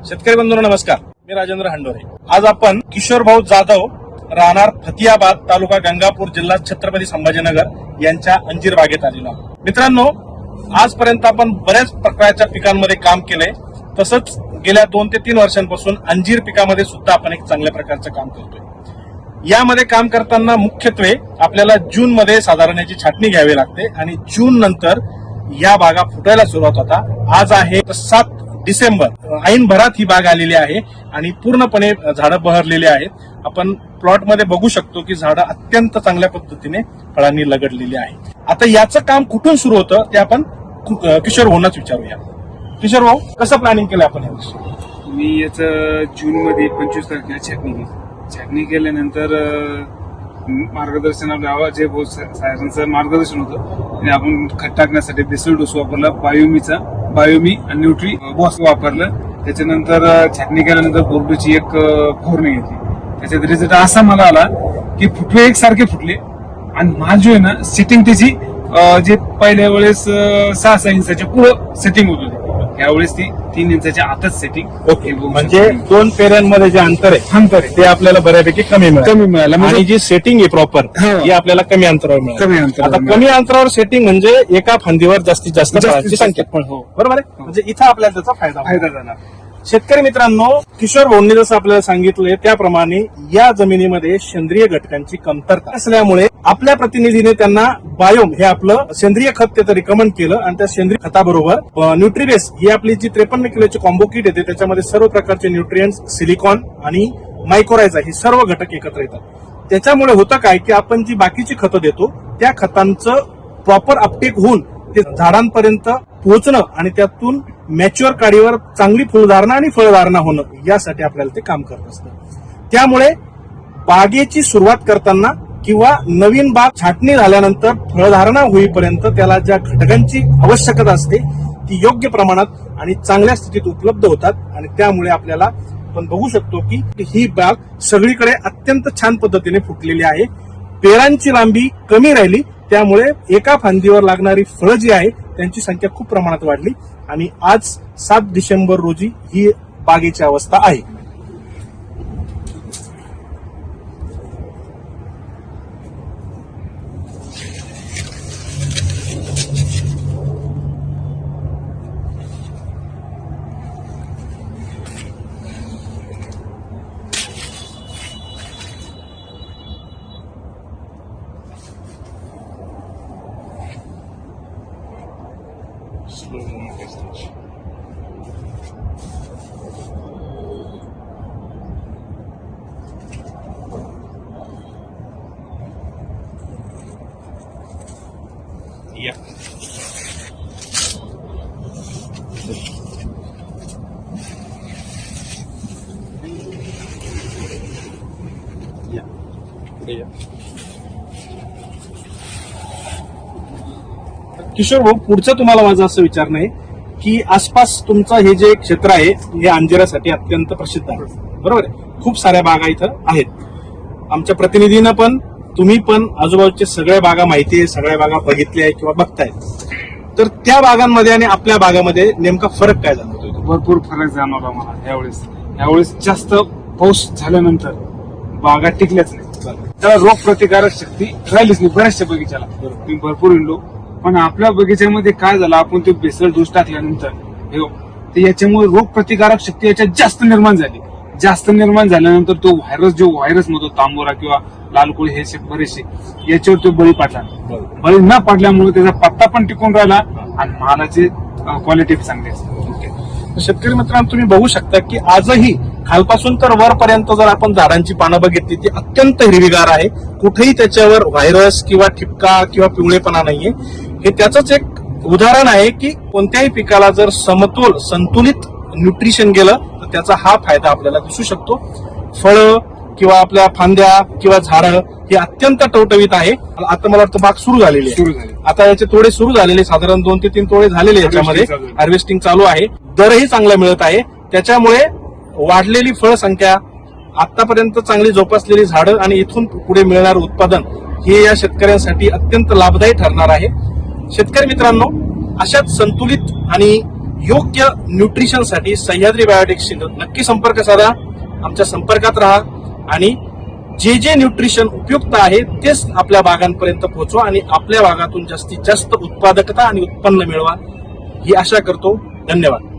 शेतकरी बंधूंना नमस्कार. मी राजेंद्र हंडोरे. आज आपण किशोर भाऊ जाधव राहणार फतियाबाद तालुका गंगापूर जिल्हा छत्रपती संभाजीनगर यांच्या अंजीर बागेत आलेलो आहोत. मित्रांनो आजपर्यंत आपण बऱ्याच प्रकारच्या पिकांमध्ये काम केलंय. तसंच गेल्या दोन ते तीन वर्षांपासून अंजीर पिकामध्ये सुद्धा आपण एक चांगल्या प्रकारचं काम करतोय. यामध्ये काम करताना मुख्यत्वे आपल्याला जून मध्ये साधारण याची छाटणी घ्यावी लागते आणि जून नंतर या बागा फुटायला सुरुवात होता. आज आहे सात डिसेंबर. ऐन भरात ही बाग आलेली आहे आणि पूर्णपणे झाडं बहरलेली आहेत. आपण प्लॉटमध्ये बघू शकतो की झाडं अत्यंत चांगल्या पद्धतीने फळांनी लगडलेली आहे आता याचं काम कुठून सुरू होतं ते आपण किशोर भाऊंनाच विचारूया. किशोर भाऊ कसं प्लॅनिंग केलं आपण मी याच जून मध्ये पंचवीस तारखेला छाटणी केली. छाटणी केल्यानंतर मार्गदर्शन जे अजय साहेबांचं मार्गदर्शन होतं. आणि आपण खत टाकण्यासाठी बेसल डोस वापरला बायोमीचा. बायोमी आणि न्यूट्री बॉस वापरलं. त्याच्यानंतर छाटणी केल्यानंतर बोर्डोची एक अं, फवारणी घेतली. त्याच्यात रिझल्ट असा मला आला की फुटवे एकसारखे फुटले. आणि माझ जो आहे ना सेटिंग त्याची जे पहिल्या वेळेस सहा सहा इंचाच्या पुढं सेटिंग होत होती. यावेळेस ती तीन इंचाच्या आतच सेटिंग ओके. म्हणजे दोन पेऱ्यांमध्ये जे अंतर आहे अंतर आहे. ते आपल्याला बऱ्यापैकी कमी मिळालं. कमी मिळालं म्हणजे आणि जी सेटिंग आहे प्रॉपर हो. ही आपल्याला कमी अंतरावर मिळाली. कमी अंतरावर आता. कमी अंतरावर सेटिंग म्हणजे एका फांदीवर जास्तीत जास्त जास्तीत फळांची जास्त संख्या. फळ, हो. बरोबर आहे? म्हणजे इथं आपल्याला त्याचा फायदा होतो. फायदा झाला. शेतकरी मित्रांनो किशोर भाऊंनी जसं आपल्याला सांगितलंय त्याप्रमाणे या जमिनीमध्ये सेंद्रिय घटकांची कमतरता असल्यामुळे आपल्या प्रतिनिधीने त्यांना बायोम हे आपलं सेंद्रिय खत त्याचं रिकमेंड केलं आणि त्या सेंद्रिय खताबरोबर न्यूट्रीबेस ही आपली जी त्रेपन्न किलोची कॉम्बो किट येते त्याच्यामध्ये सर्व प्रकारचे न्यूट्रियन्स सिलिकॉन आणि मायक्रोरायझा हे सर्व घटक एकत्र येतात. त्याच्यामुळे होतं काय की आपण जी बाकीची खतं देतो त्या खतांचं प्रॉपर अपटेक होऊन ते झाडांपर्यंत पोहोचणं आणि त्यातून मॅच्युअर काडीवर चांगली फुलधारणा आणि फळधारणा होणं यासाठी आपल्याला ते काम करत असतं. त्यामुळे बागेची सुरुवात करताना किंवा नवीन बाग छाटणी झाल्यानंतर फळधारणा होईपर्यंत त्याला ज्या घटकांची आवश्यकता असते ती योग्य प्रमाणात आणि चांगल्या स्थितीत उपलब्ध होतात आणि त्यामुळे आपल्याला आपण बघू शकतो की ही बाग सगळीकडे अत्यंत छान पद्धतीने फुटलेली आहे. पेरांची लांबी कमी राहिली त्यामुळे एका फांदीवर लागणारी फळं जी आहे त्यांची संख्या खूप प्रमाणात वाढली आणि आज सात डिसेंबर रोजी ही बागेची अवस्था आहे. या या पुढे या किशोर भाऊ पुढचं तुम्हाला माझं असं विचारणं आहे की आसपास तुमचं हे जे क्षेत्र आहे हे अंजिरासाठी अत्यंत प्रसिद्ध आहे. बरोबर आहे? खूप साऱ्या बागा इथं आहेत. आमच्या प्रतिनिधीनं पण तुम्ही पण आजूबाजूच्या सगळ्या बागा माहिती आहे सगळ्या बागा बघितल्या आहे किंवा बघताय तर त्या बागांमध्ये आणि आपल्या बागामध्ये नेमका फरक काय जाणवतोय? भरपूर फरक जाणवला मला यावेळेस. यावेळेस जास्त पाऊस झाल्यानंतर बागा टिकल्याच नाही त्याला रोग प्रतिकारक शक्ती राहिलीच नाही बऱ्याचशा बगीच्याला. मी भरपूर हिंडलो. पण आपल्या बगीच्यामध्ये काय झालं? आपण ते बेसळ डोस टाकल्यानंतर ते याच्यामुळे रोग प्रतिकारक शक्ती याच्यात जास्त निर्माण झाली. जास्त निर्माण झाल्यानंतर तो व्हायरस जो व्हायरस म्हणतो तांबोरा किंवा लाल कोळी हे बरेचसे याच्यावर तो बळी पडला. बळी न पडल्यामुळे त्याचा पत्ता पण टिकून राहिला आणि मालाची क्वालिटी चांगली शेतकरी मित्रांनो तुम्ही बघू शकता की आजही खालपासून तर वरपर्यंत जर आपण झाडांची पानं बघितली ती अत्यंत हिरवीगार आहे. कुठेही त्याच्यावर व्हायरस किंवा ठिपका किंवा पिवळेपणा नाहीये. हे त्याच एक उदाहरण आहे की कोणत्याही पिकाला जर समतोल संतुलित न्यूट्रिशन गेलं तर त्याचा हा फायदा आपल्याला दिसू शकतो. फळं किंवा आपल्या फांद्या किंवा झाडं हे अत्यंत टवटवीत आहे. आता मला वाटतं बाग सुरू झालेली आहे. आता याचे तोडे सुरू झालेले साधारण दोन ते तीन तोडे झालेले याच्यामध्ये. हार्वेस्टिंग चालू आहे. दरही चांगला मिळत आहे. त्याच्यामुळे वाढलेली फळ संख्या आतापर्यंत चांगली जोपासलेली झाडं आणि इथून पुढे मिळणारं उत्पादन हे या शेतकऱ्यांसाठी अत्यंत लाभदायी ठरणार आहे. शेतकरी मित्रांनो अशाच संतुलित आणि योग्य न्यूट्रिशनसाठी सह्याद्री बायोटेक्सशी नक्की संपर्क साधा आमच्या संपर्कात राहा आणि जे जे न्यूट्रिशन उपयुक्त आहे तेच आपल्या बागांपर्यंत पोहोचवा आणि आपल्या भागातून जास्तीत जास्त उत्पादकता आणि उत्पन्न मिळवा. ही आशा करतो. धन्यवाद.